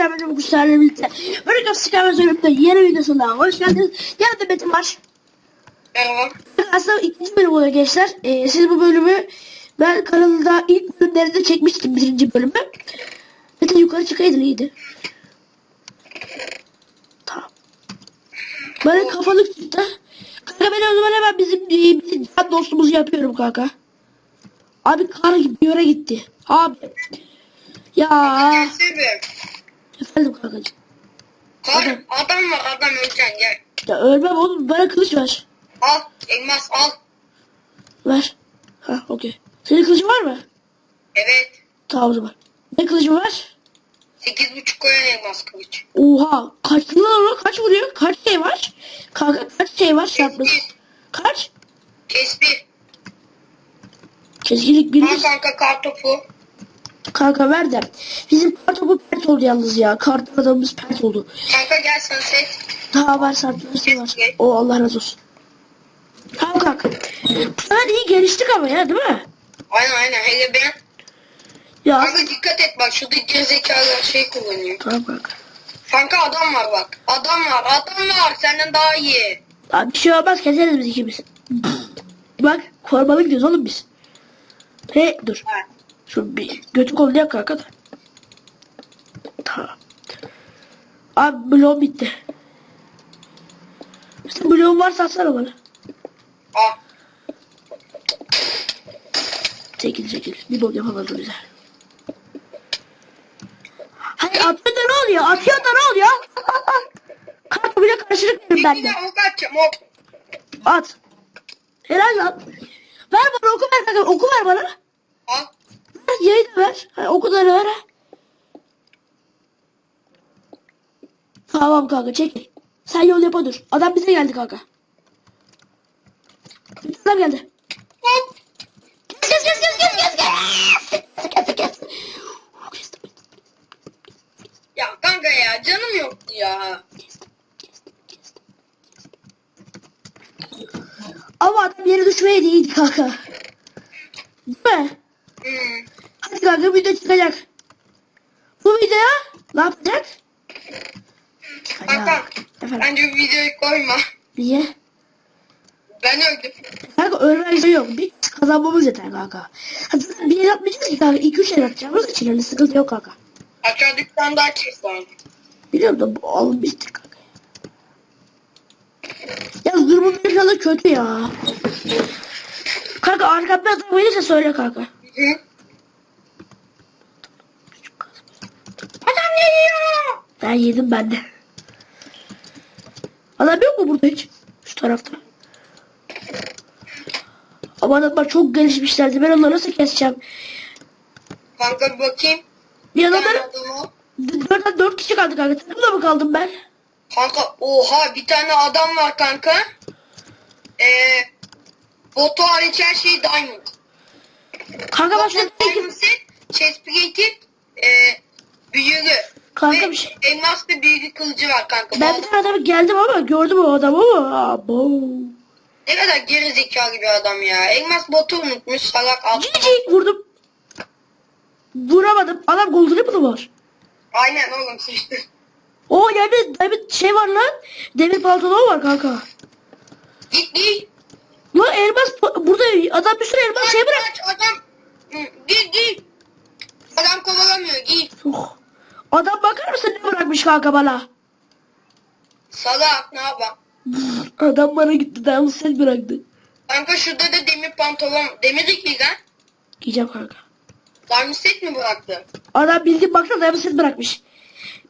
arkadaşlar benim kuşlarla birlikte. Böyle Skyrim bölümde yeni videosuna hoş geldiniz. Yanımda Metin var. Merhaba. Aslında ikinci bölüm oluyor gençler. Ee, siz bu bölümü ben kanalda ilk bölümlerinde çekmiştim birinci bölümü. Metin yukarı çıkaydın iyiydi. Tamam. Bana kafalık çıktı. Kanka ben o zaman hemen bizim, e, bizim can dostumuzu yapıyorum kanka. Abi kar gibi bir yere gitti. Abi. Ya. Efendim kankacığım. Kar, adam var adam öleceksin gel. Ya ölmem oğlum bana kılıç ver. Al elmas al. Ver. Ha okey. Senin kılıcın var mı? Evet. Tamam o zaman. Ne kılıcın var? Sekiz buçuk koyan elmas kılıç. Oha. Kaç lan kaç vuruyor? Kaç şey var? Kanka kaç şey var çarpması? Kaç? Kes bir. Çizgilik Al birinci. kanka kar topu. Kanka ver de. Bizim kartopu pert oldu yalnız ya. Kart adamımız pert oldu. Kanka gel sunset. Daha var sartması var. O Allah razı olsun. Tamam kanka. Sefer iyi geliştik ama ya değil mi? Aynen aynen hele ben. Ya. Kanka dikkat et bak şurada gerizekalı şey kullanıyor. Tamam kanka. Kanka adam var bak. Adam var adam var senden daha iyi. Abi bir şey olmaz keseriz biz ikimiz. Bak korumalı gidiyoruz oğlum biz. He dur. Ha. Şu bir götü kollayak kanka da. Tamam. Abi bloğum bitti. Sen bloğun varsa atsana bana. Al. Çekil çekil. Bir bok yapamadı bize. Hadi atıyor da ne oluyor? Atıyor da ne oluyor? Kanka bile karşılık verin bende. At. Helal lan. Ver bana oku ver kanka. Oku ver bana. Al. Ver yayı da ver. Ha, oku da ver. Tamam kanka çekil. Sen yol yapa dur. Adam bize geldi kanka. Adam geldi. Hop. Kes kes kes kes kes kes. Kes kes kes. Kestim, Ya kanka ya canım yoktu ya. Ama adam yere düşmeye değildi kanka. Değil mi? Hmm. Kanka video çıkacak. Bu videoya ne yapacak? Kanka Efendim. bence bu videoyu koyma. Niye? Ben öldüm. Kanka ölmek şey yok. Bir kazanmamız yeter kanka. Hadi bir el atmayacağız ki kanka. İki üç el atacağımız için öyle sıkıntı yok kanka. Aşağı dükkan daha var. Biliyorum da bu bittik kanka. Ya durumun inşallah kötü ya. Kanka arkamda adam gelirse söyle kanka. Hı? Adam Ben yedim ben de. Adam yok mu burada hiç? Şu tarafta. Ama adamlar çok gelişmişlerdi. Ben onları nasıl keseceğim? Kanka bir bakayım. Bir Ben adamlar adamı. dört, dört kişi kaldı kanka. Takımda mı kaldım ben? Kanka oha bir tane adam var kanka. Ee, botu hariç her şey diamond. Kanka bak şurada Botu diamond set, chest plated, ee, büyülü. Kanka bir şey. elmas ve büyülü kılıcı var kanka. Ben Bu bir tane adamı geldim ama gördüm o adamı ama. Abo. Ne kadar geri zekalı bir adam ya. Elmas botu unutmuş salak alt. Cici vurdum. Vuramadım. Adam golden apple var. Aynen oğlum sıçtı. O yerde demir şey var lan. Demir pantolon var kanka. Git giy. Lan elmas burada adam bir sürü elmas şey bırak. adam. Hı, Giy giy. Adam kovalamıyor giy. Oh. Adam bakar mısın ne bırakmış kanka bana? Salak ne yapalım. Adam bana gitti daha set bıraktı. Kanka şurada da demir pantolon. Demir de giy lan. Giyeceğim kanka. Diamond set mi bıraktı? Adam bildiğin baksana diamond set bırakmış.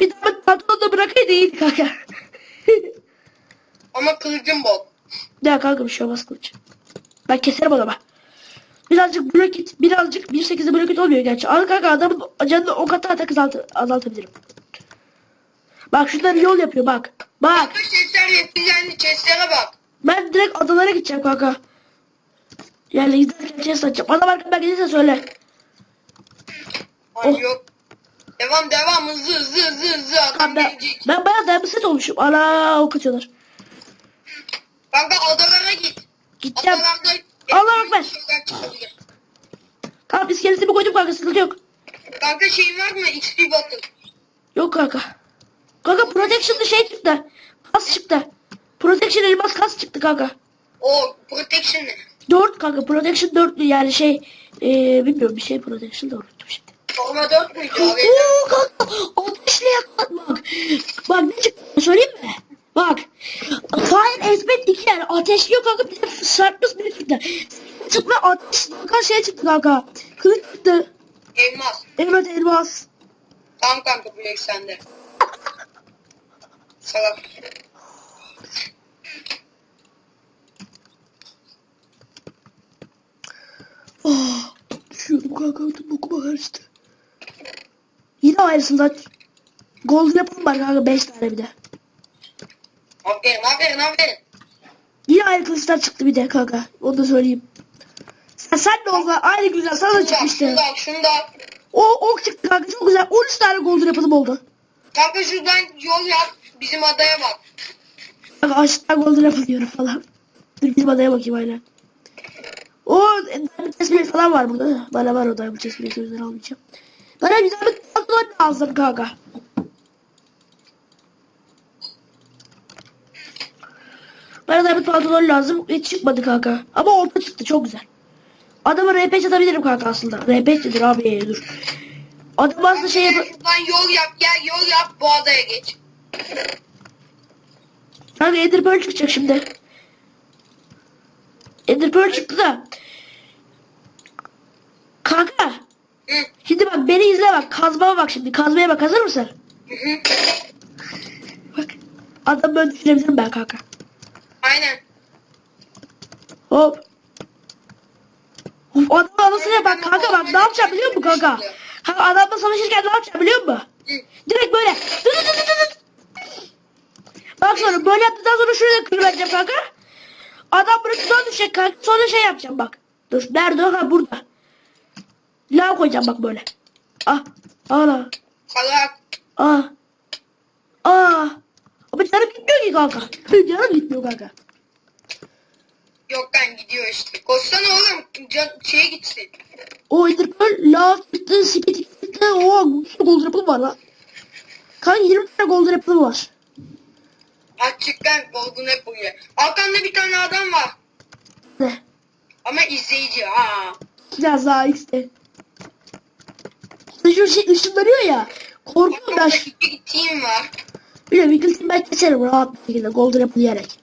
Bir daha pantolon da bırakaydı iyiydi kanka. Ama kılıcım bol. ya kanka bir şey olmaz kılıç. Ben keserim adama. Birazcık it, birazcık 1.8'de blok it olmuyor gerçi. Al kanka adamın canını o kadar atak azalt azaltabilirim. Bak şunlar yol yapıyor bak. Bak. Kanka chestler yetkilendi chestlere bak. Ben direkt adalara gideceğim kanka. Yani giderken chest açacağım. Adam arkamdan gelirse söyle. Ay Oh. yok. Devam devam hızlı hızlı hızlı hızlı adam Ben, gelecek. ben bayağı set olmuşum. Ana ok atıyorlar. Kanka adalara git. Gideceğim. Adalarda Allah çıkabilir. Tamam iskeletimi koydum kanka sıkıntı yok. Kanka şeyin var mı? XP battle. Yok kanka. Kanka protection'da şey çıktı. Kas çıktı. Protection elmas kas çıktı kanka. O protection ne? 4 kanka protection 4'lü yani şey eee bilmiyorum bir şey protection da unuttum şimdi. Forma 4 müydü? Oo kanka ateşle yakmak bak. Bak ne çıktı söyleyeyim mi? Bak. Esmet 2 yani ateşliyor kanka bir de Sharpness bir çıktı. Çıkma ateş yakan şey çıktı kanka. Kılıç çıktı. Elmas. Evet elmas. Tamam kanka Black sende. Salak. Oh, düşüyorum kanka ödüm bokuma karıştı. Yine aynısından Gold yapım var kanka 5 tane bir de. Aferin aferin aferin. Yine aynı kılıçlar çıktı bir de kanka. Onu da söyleyeyim. Sen, sen de olsa aynı güzel sana da çıkmıştı. şunu da al, şunu da al. O ok çıktı kanka çok güzel. 13 tane gold yapalım oldu. Kanka şuradan yol yap. Bizim adaya bak. Kanka aşağıdan gold yapıyorum falan. Dur bizim adaya bakayım aynen. O diamond tespih falan var burada. Bana var o diamond tespih o yüzden almayacağım. Bana bir diamond pantolon lazım kanka. Bana diamond pantolon lazım. Hiç çıkmadı kanka. Ama orta çıktı çok güzel. Adama RP atabilirim kanka aslında. RP nedir abi dur. Adam aslında şey yap... Şuradan yol yap gel yol yap bu adaya geç. Kanka Ender Pearl çıkacak şimdi. Ender Pearl çıktı da. Kanka. Hı. Şimdi bak beni izle bak. Kazmaya bak şimdi. Kazmaya bak. Hazır mısın? Hı hı. Bak. Adam böyle düşünebilirim ben kanka. Aynen. Hop. Of, adam anasını bak kanka bak ne yapacağım biliyor musun kanka? Kanka adamla savaşırken ne yapacağım biliyor musun? Direkt böyle. Dı dı dı dı. Bak sonra böyle yaptıktan sonra şuraya kırılacağım kanka. Adam buraya tuzağa düşecek kanka. Sonra şey yapacağım bak. Dur nerede? Ha burada. Lav koyacağım bak böyle. Ah. Ana. Salak. Ah. Ah. Ama canım gitmiyor ki kanka. Canım gitmiyor kanka. Yok lan gidiyor işte. Koşsana oğlum. Can, şeye gitsin. O Enderpearl, lav çıktı, speed çıktı. O gold apple var lan. Kanka 20 tane gold apple var. Açıktan golden apple Arkanda bir tane adam var. Ne? Ama izleyici. Ha. Biraz daha işte. Şu şey ışınlanıyor ya. Korkuyorum ben. İki team var. Biliyorum Wiggles'in ben keserim rahat bir şekilde golden apple yiyerek.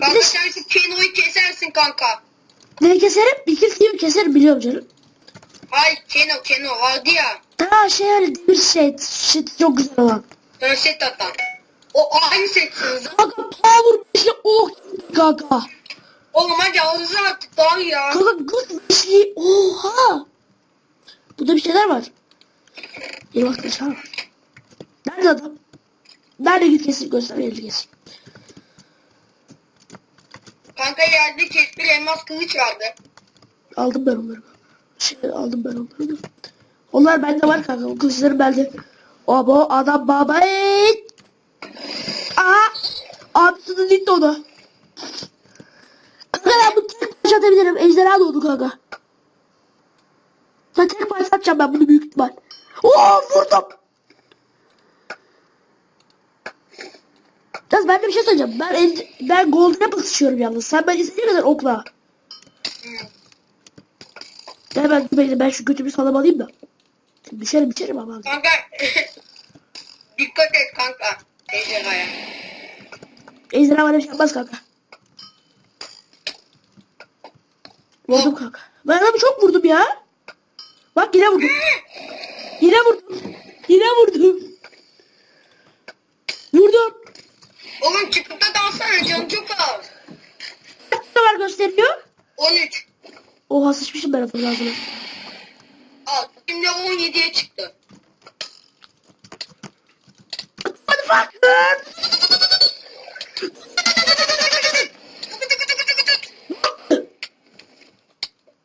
Kanka sen şu Keno'yu kesersin kanka. Neyi keserim? Wiggles'i keserim biliyorum canım. Ay Keno Keno vardı ya. Ha şey hani demir set. Shit çok güzel olan. Sana set atan. O aynı setsiniz. Kanka power beşli ok çıktı kanka. Oğlum hadi hızlı artık daha iyi ya. Kanka good beşli oha. Burada bir şeyler var. Bir bak var. Nerede adam? Nerede git kesin göster kesin. Kanka yerde kestir elmas kılıç vardı. Aldım ben onları. Şey, aldım ben onları. Onlar bende var kanka. O kılıçlarım bende. O bu adam baba. Aha. Abisi gitti onu. Kanka ben bunu tek parça atabilirim. Ejderha doğdu kanka. Ben tek parça atacağım ben bunu büyük ihtimal. Oo vurdum. Yalnız ben de bir şey söyleyeceğim. Ben el, ben golden apple sıçıyorum yalnız. Sen ben istediğin kadar okla. Gel ben bekle ben şu götümü salam alayım da. Düşerim içerim ama. Kanka dikkat et kanka. Ejderhaya. Ejderha bir şey yapmaz kanka. Vurdum kanka. Ben adamı çok vurdum ya. Bak yine vurdum. Yine vurdum. Yine vurdum. Vurdum. Oğlum çıkıp da dalsana canım çok az. Kaç var gösteriyor? 13. Oha sıçmışım ben atım lazım. Al. Şimdi 17'ye çıktı. Motherfucker.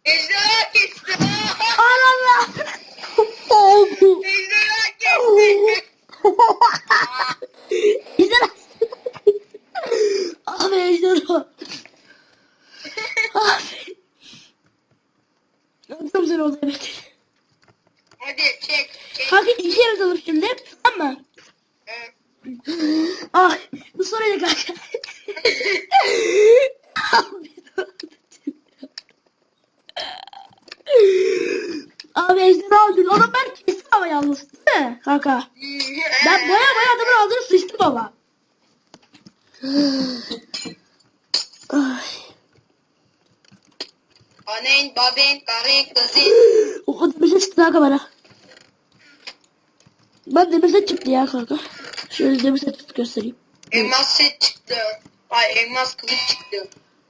Ejderha kesti. Anam Oldu. Ejderha kesti. Ejderha. Abi ejderha. Abi. Çok güzel oldu evet. Hadi çek. çek. Kanka iki yer atalım şimdi. Tamam adamlar kestim ama yalnız değil mi kanka? Ben baya baya adamın aldığını sıçtım ama. Ay, Annen, baben, karın, kızın. o demir set çıktı kanka bana. Ben demir set çıktı ya kanka. Şöyle demir set göstereyim. Elmas set çıktı. Ay elmas kılıç çıktı.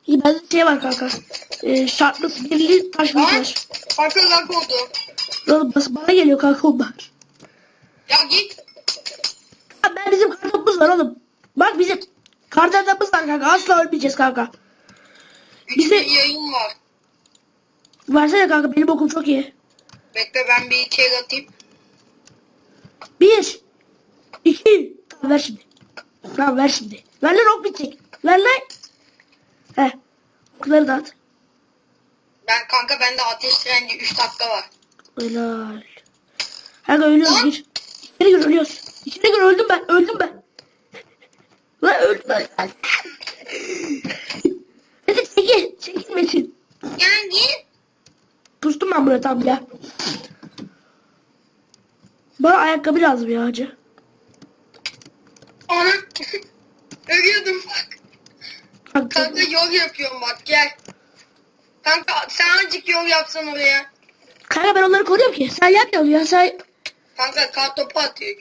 İyi bende şey var kanka. Ee, şartlı belirli taş Lan taş. kanka lag oldu. Oğlum bas- bana geliyor kanka onlar. Ya git. Ya ben bizim kartopumuz var oğlum. Bak bizim kartopumuz var kanka. Asla ölmeyeceğiz kanka. Bize- yayın var. Versene kanka benim okum çok iyi. Bekle ben bir içeri atayım. Bir. iki. Tamam ver şimdi. Tamam ver şimdi. Ver lan ok bitecek. Ver lan. Heh. Okları dağıt. Ben kanka bende ateş direnci 3 dakika var. Helal. Kanka ölüyoruz gir. İçeri gir ölüyoruz. İçeri gir öldüm ben. Öldüm ben. Lan öldüm ben. Hadi çekil. Çekil Metin. Git. Pustum ben buraya tam ya. Bana ayakkabı lazım ya hacı. Ana. Ölüyordum bak. Kanka. Kanka yol yapıyorum bak gel. Kanka sen azıcık yol yapsan oraya. Kanka ben onları koruyorum ki. Sen yapmıyorsun ya. Sen Kanka kar topu atıyor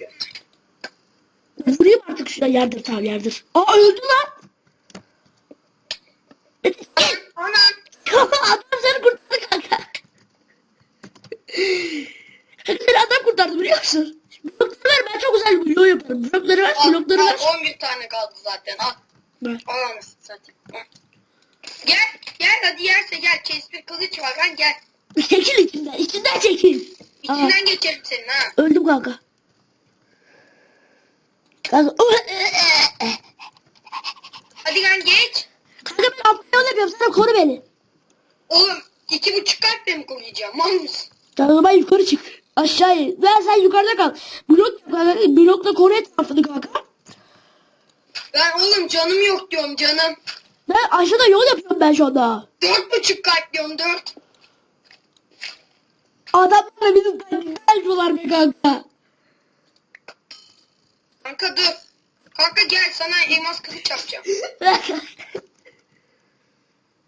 vurayım artık şuna yardır tamam yardır. Aa öldü lan. Ana. adam seni kurtardı kanka. Seni adam kurtardı biliyor musun? Blokları ver ben çok güzel bir yol yaparım. Blokları ver, Al, blokları al, ver. 11 tane kaldı zaten al. Ver. Al anasını satayım. Al. Gel gel hadi yerse gel. Kestir kılıç var lan gel. Çekil içinden, içinden çekil. Aa, İçinden geçerim senin ha. öldüm kanka. Kanka, oh, Hadi lan geç. kanka ben yol yapıyorum sen koru beni. Oğlum iki buçuk kalple mi koruyacağım? Mal mısın? Kanka ben yukarı çık. Aşağı in. Ben sen yukarıda kal. Blok kanka. Blokla koru etrafını kanka. Ben oğlum canım yok diyorum canım. Ben aşağıda yol yapıyorum ben şu anda. Dört buçuk kalp diyorum dört. Adamlar bizim kalbimizden yapıyorlar be kanka. Kanka dur. Kanka gel sana elmas kılıç yapacağım.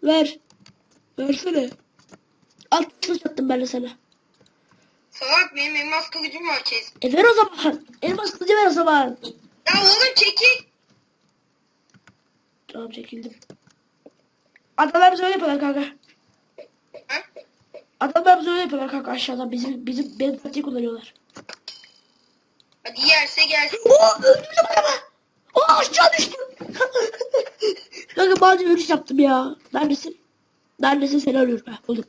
Ver. Versene. Alt kılıç attım ben de sana. Salak benim elmas kılıcım var kes. E ver o zaman. Elmas kılıcı ver o zaman. Ya oğlum çekil. Tamam çekildim. Adamlar bize öyle yapıyorlar kanka. Ha? Adamlar bize öyle yapıyorlar kanka aşağıdan. Bizim, bizim, benim taktiği kullanıyorlar. Hadi yerse gelsin. Oo öldüm adama. Oo aşağı düştüm. kanka bazı ölüş yaptım ya. Neredesin? Neredesin seni arıyorum. Ha, buldum.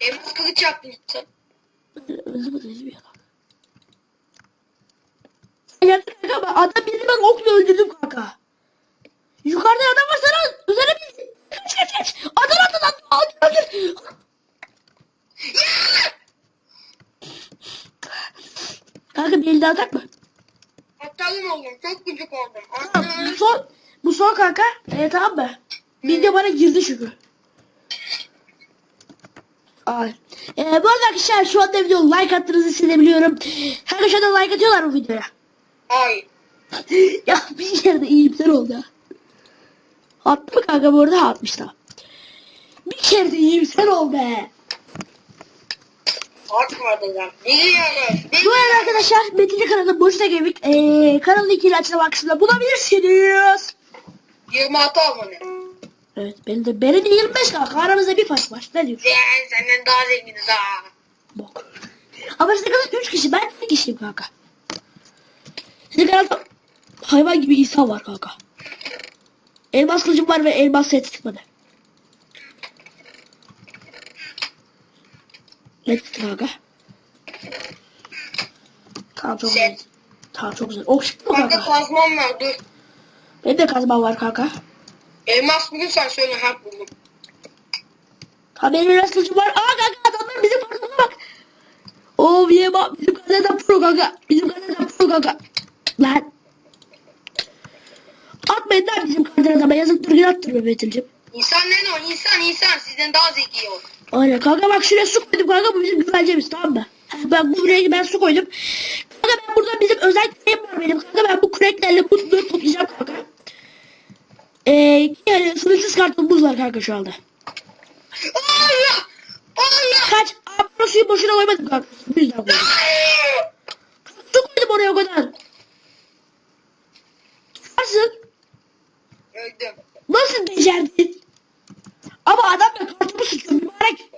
Elmas kılıç yaptın sen. Öldüm öldüm ya. Sen yaptın kanka ama adam bizi ben okla öldürdüm kanka. Yukarıda adam var sana üzerine bir kaç kaç kaç. Adam adam adam öldür. Kanka elde atak mı? Atalım oğlum çok gıcık oldum. Tamam, bu son, bu son kanka. E, tamam mı? De bana girdi çünkü. Ay. E, bu arada arkadaşlar şu anda video like attığınızı hissedebiliyorum. Kanka şu anda like atıyorlar bu videoya. Ay. ya bir kere de iyimser oldu. Attı mı kanka bu arada atmış da. Bir kere de iyimser ol be. Atmadı lan. Biliyorum. Bu arada arkadaşlar Metinci kanalı Boşta Gemik ee, kanalın linkini açıklama kısmında bulabilirsiniz. 26 abone. Evet benim de, benim de 25 kanka aramızda bir fark var. Ne diyorsun? Ben senden daha zenginiz ha. Bok. Ama sizin kanalda 3 kişi ben tek kişiyim kanka. Sizin kanalda hayvan gibi insan var kanka. Elmas kılıcım var ve elmas set çıkmadı. Çıktı kanka? Tamam çok güzel. Tamam çok güzel. Ok çıktı mı Kanka kanka? kazmam var dur. Benim de kazmam var kanka. Elmas bulursan söyle ha buldum. Ha benim elmas kılıcım var. Aa kanka adamlar bizim portuna bak. Oo yema bizim kaleden pro kanka. Bizim kaleden pro kanka. Lan. Atmayın lan bizim kaleden adama yazık dur attır be Metin'cim. İnsan ne o? İnsan insan sizden daha zeki o. Aynen kanka bak şuraya su koydum kanka bu bizim güvencemiz tamam mı? Ben bu buraya ben su koydum. Kanka ben burada bizim özel küreğim var benim. Kanka ben bu küreklerle bunları toplayacağım kanka. Ee, yani sınırsız kartopumuz var kanka şu anda. Allah! Allah! Kaç? Abi suyu boşuna koymadım kanka. Bu yüzden koydum. Su koydum oraya o kadar. Nasıl? Öldüm. Nasıl becerdin? Ama adam da kartopu sıçıyor mübarek.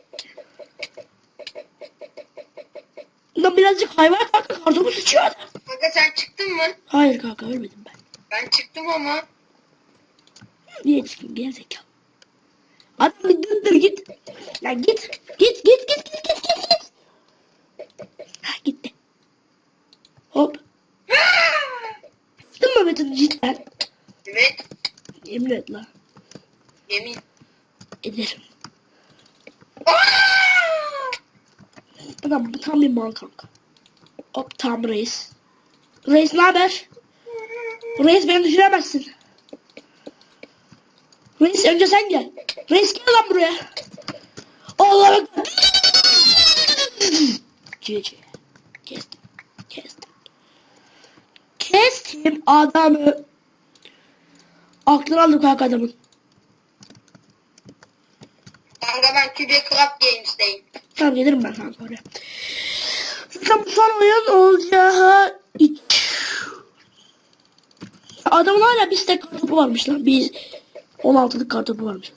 Lan birazcık hayvan kanka kartopu sıçıyor adam. Kanka sen çıktın mı? Hayır kanka ölmedim ben. Ben çıktım ama. Niye çıkayım gerizekalı. Adam bir döndür git. Lan git. Git git git git git git git. Ha gitti. Hop. Gittin mi Metin cidden? Evet. Yemin et lan. Yemin. Ederim. Adam bu tam bir mal kanka. Hop tam reis. Reis ne haber? Reis beni düşüremezsin. Reis önce sen gel. Reis gel lan buraya. Allah ekber. GG. Kestim. Kestim. Kestim adamı. Aklını aldım kanka adamın. Kanka ben Kübe Club Games'teyim. Tamam gelirim ben kanka oraya. Son oyun olacağı iç. Adamın hala bir stack kartopu varmış lan. Bir 16'lık kartopu varmış.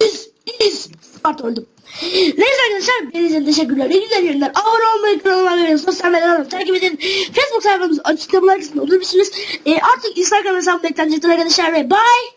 Biz, biz. Pardon öldüm. Neyse arkadaşlar beni izlediğiniz teşekkürler. İyi günler yayınlar. Abone olmayı, kanalıma abone sosyal medyadan takip edin. Facebook sayfamız açıklamalar kısmında bulabilirsiniz. E, artık Instagram hesabımda eklenecektir arkadaşlar ve. Bye.